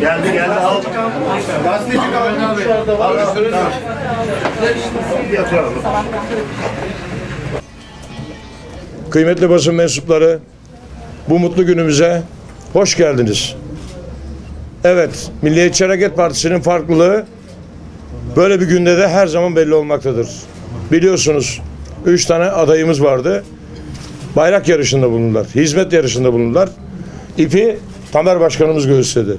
Geldi geldi al. Gazeteci kaldı var. Yatıyorum. Kıymetli basın mensupları, bu mutlu günümüze hoş geldiniz. Evet, Milliyetçi Hareket Partisi'nin farklılığı böyle bir günde de her zaman belli olmaktadır. Biliyorsunuz, üç tane adayımız vardı. Bayrak yarışında bulundular, hizmet yarışında bulundular. İpi Tamer Başkanımız göğüsledi.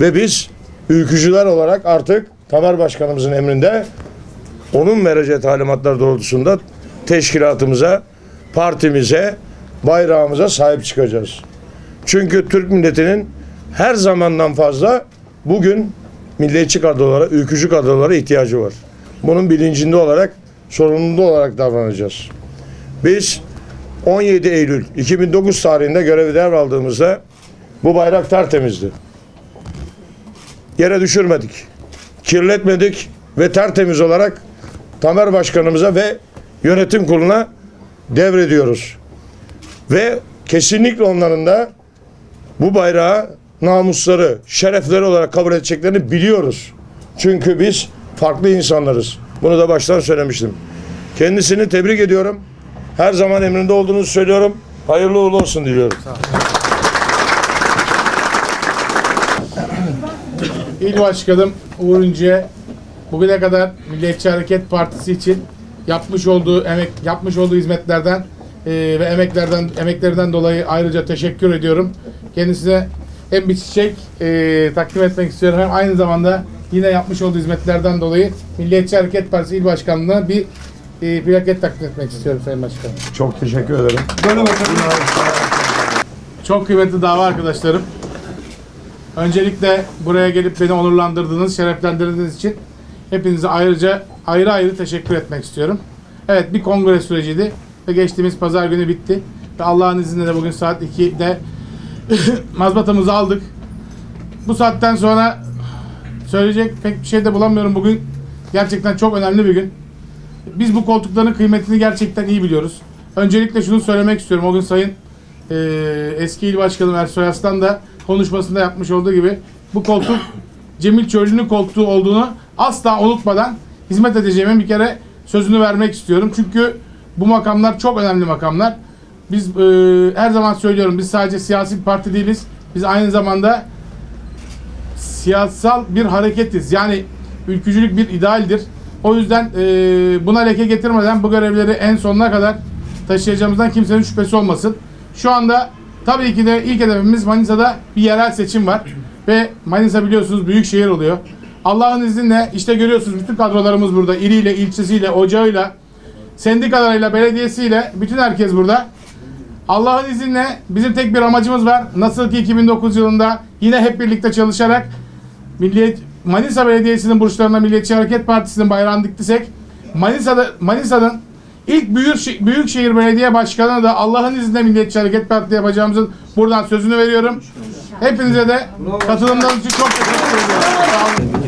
Ve biz ülkücüler olarak artık Tamer Başkanımızın emrinde onun vereceği talimatlar doğrultusunda teşkilatımıza, partimize, bayrağımıza sahip çıkacağız. Çünkü Türk milletinin her zamandan fazla bugün milliyetçi kadrolara, ülkücü kadrolara ihtiyacı var. Bunun bilincinde olarak, sorumluluğu olarak davranacağız. Biz 17 Eylül 2009 tarihinde görevi devraldığımızda bu bayrak tertemizdi. Yere düşürmedik, kirletmedik ve tertemiz olarak Tamer Başkanımıza ve yönetim kuruluna devrediyoruz. Ve kesinlikle onların da bu bayrağı namusları, şerefleri olarak kabul edeceklerini biliyoruz. Çünkü biz farklı insanlarız. Bunu da baştan söylemiştim. Kendisini tebrik ediyorum. Her zaman emrinde olduğunuzu söylüyorum. Hayırlı uğurlu olsun diliyorum. İl Başkanım Uğur İnce bugüne kadar Milliyetçi Hareket Partisi için yapmış olduğu emek yapmış olduğu hizmetlerden e, ve emeklerden emeklerinden dolayı ayrıca teşekkür ediyorum. Kendisine hem bir çiçek e, takdim etmek istiyorum hem aynı zamanda yine yapmış olduğu hizmetlerden dolayı Milliyetçi Hareket Partisi İl Başkanlığı'na bir e, plaket takdim etmek istiyorum Sayın Başkanım. Çok teşekkür ederim. Çok kıymetli dava arkadaşlarım. Öncelikle buraya gelip beni onurlandırdığınız, şereflendirdiğiniz için hepinize ayrıca ayrı ayrı teşekkür etmek istiyorum. Evet bir kongre süreciydi ve geçtiğimiz pazar günü bitti. Ve Allah'ın izniyle de bugün saat 2'de mazbatamızı aldık. Bu saatten sonra söyleyecek pek bir şey de bulamıyorum bugün. Gerçekten çok önemli bir gün. Biz bu koltukların kıymetini gerçekten iyi biliyoruz. Öncelikle şunu söylemek istiyorum. O gün Sayın eee, eski il başkanı Ersoy Aslan da konuşmasında yapmış olduğu gibi bu koltuk Cemil Çöllü'nün koltuğu olduğunu asla unutmadan hizmet edeceğime bir kere sözünü vermek istiyorum. Çünkü bu makamlar çok önemli makamlar. Biz eee, her zaman söylüyorum biz sadece siyasi bir parti değiliz. Biz aynı zamanda siyasal bir hareketiz. Yani ülkücülük bir idealdir. O yüzden e, buna leke getirmeden bu görevleri en sonuna kadar taşıyacağımızdan kimsenin şüphesi olmasın. Şu anda tabii ki de ilk hedefimiz Manisa'da bir yerel seçim var. Ve Manisa biliyorsunuz büyük şehir oluyor. Allah'ın izniyle işte görüyorsunuz bütün kadrolarımız burada. İliyle, ilçesiyle, ocağıyla, sendikalarıyla, belediyesiyle bütün herkes burada. Allah'ın izniyle bizim tek bir amacımız var. Nasıl ki 2009 yılında yine hep birlikte çalışarak Milliyet Manisa Belediyesi'nin burçlarına Milliyetçi Hareket Partisi'nin bayrağını diktisek Manisa'da Manisa'nın ilk büyük büyükşehir belediye başkanı da Allah'ın izniyle Milliyetçi Hareket Partisi yapacağımızın buradan sözünü veriyorum. Hepinize de katılımlarınız için çok teşekkür ediyorum. Sağ olun.